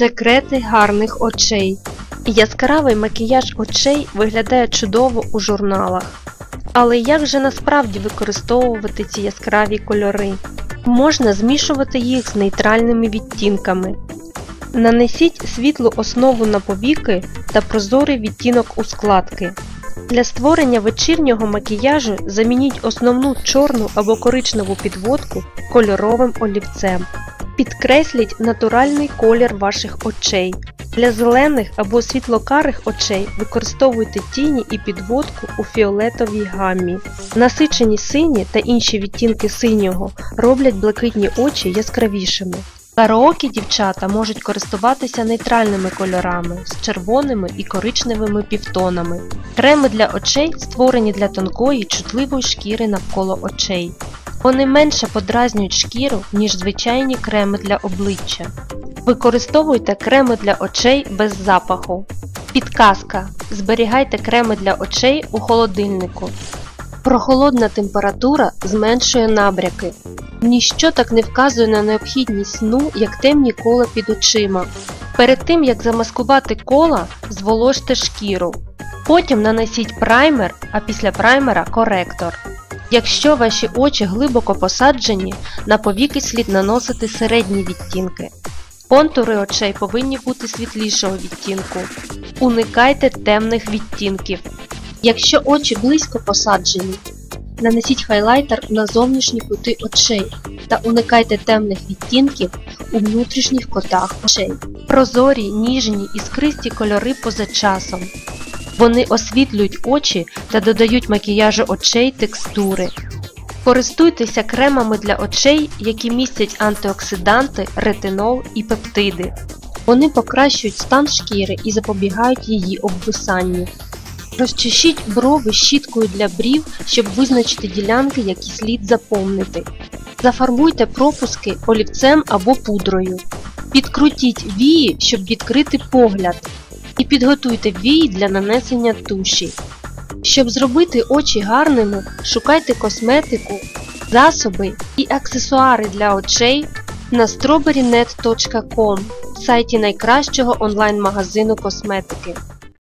Секрети гарних очей. Яскравий макіяж очей виглядає чудово у журналах. Але як же насправді використовувати ці яскраві кольори? Можна змішувати їх з нейтральними відтінками. Нанесіть світлу основу на повіки та прозорий відтінок у складки. Для створення вечірнього макіяжу замініть основну чорну або коричневу підводку кольоровим олівцем. Підкресліть натуральний колір ваших очей. Для зелених або світлокарих очей використовуйте тіні і підводку у фіолетовій гаммі. Насичені сині та інші відтінки синього роблять блакитні очі яскравішими. Караокі дівчата можуть користуватися нейтральними кольорами з червоними і коричневими півтонами. Креми для очей створені для тонкої чутливої шкіри навколо очей. Вони менше подразнюють шкіру, ніж звичайні креми для обличчя. Використовуйте креми для очей без запаху. Підказка. Зберігайте креми для очей у холодильнику. Прохолодна температура зменшує набряки. Ніщо так не вказує на необхідність сну, як темні кола під очима. Перед тим як замаскувати кола, зволожте шкіру. Потім нанесіть праймер, а після праймера коректор. Якщо ваші очі глибоко посаджені, на повіки слід наносити середні відтінки. Контури очей повинні бути світлішого відтінку. Уникайте темних відтінків. Якщо очі близько посаджені, нанесіть хайлайтер на зовнішні кути очей та уникайте темних відтінків у внутрішніх котах очей. Прозорі, ніжні іскристі кольори поза часом. Вони освітлюють очі та додають макіяжу очей текстури. Користуйтеся кремами для очей, які містять антиоксиданти, ретинол і пептиди. Вони покращують стан шкіри і запобігають її обвисанню. Розчешіть брови щіткою для брів, щоб визначити ділянки, які слід заповнити. Зафарбуйте пропуски олівцем або пудрою. Підкрутіть вії, щоб відкрити погляд. Підготуйте вій для нанесення туші. Щоб зробити очі гарними, шукайте косметику, засоби і аксесуари для очей на strawberrynet.com сайті найкращого онлайн-магазину косметики.